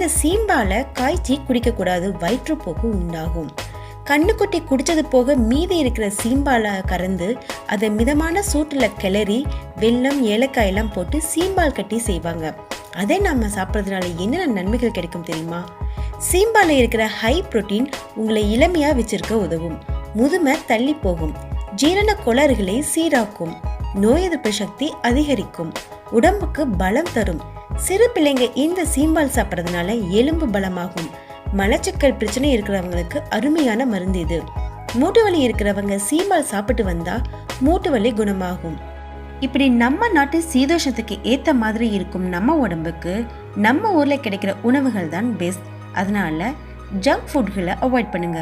இந்த சீம்பால காய்ச்சி குடிக்கக்கூடாது வயிற்றுப்போக்கு உண்டாகும். கண்ணுக்குட்டி குடிச்சது போக மீதி இருக்கிற சீம்பால கறந்து அதை மிதமான சூட்டில் கிளறி வெல்லம் ஏலக்காய் எல்லாம் போட்டு சீம்பால் கட்டி செய்வாங்க. அதை நம்ம சாப்பிட்றதுனால என்னென்ன நன்மைகள் கிடைக்கும் தெரியுமா? சீம்பால இருக்கிற ஹை புரோட்டீன் உங்களை இளமையாக வச்சிருக்க உதவும். முதுமை தள்ளி போகும். ஜீரண கோளாறுகளை சீராக்கும். நோய் எதிர்ப்பு சக்தி அதிகரிக்கும். உடம்புக்கு பலம் தரும். சிறு பிள்ளைங்க இந்த சீம்பால் சாப்பிட்றதுனால எலும்பு பலமாகும். மலச்சிக்கல் பிரச்சனை இருக்கிறவங்களுக்கு அருமையான மருந்து இது. மூட்டு வலி இருக்கிறவங்க சீம்பால் சாப்பிட்டு வந்தா மூட்டு வலி குணமாகும். இப்படி நம்ம நாட்டு சீதோஷத்துக்கு ஏற்ற மாதிரி இருக்கும் நம்ம உடம்புக்கு நம்ம ஊரில் கிடைக்கிற உணவுகள் தான் பெஸ்ட் அதனால ஜங்க் ஃபுட்களை அவாய்ட் பண்ணுங்க.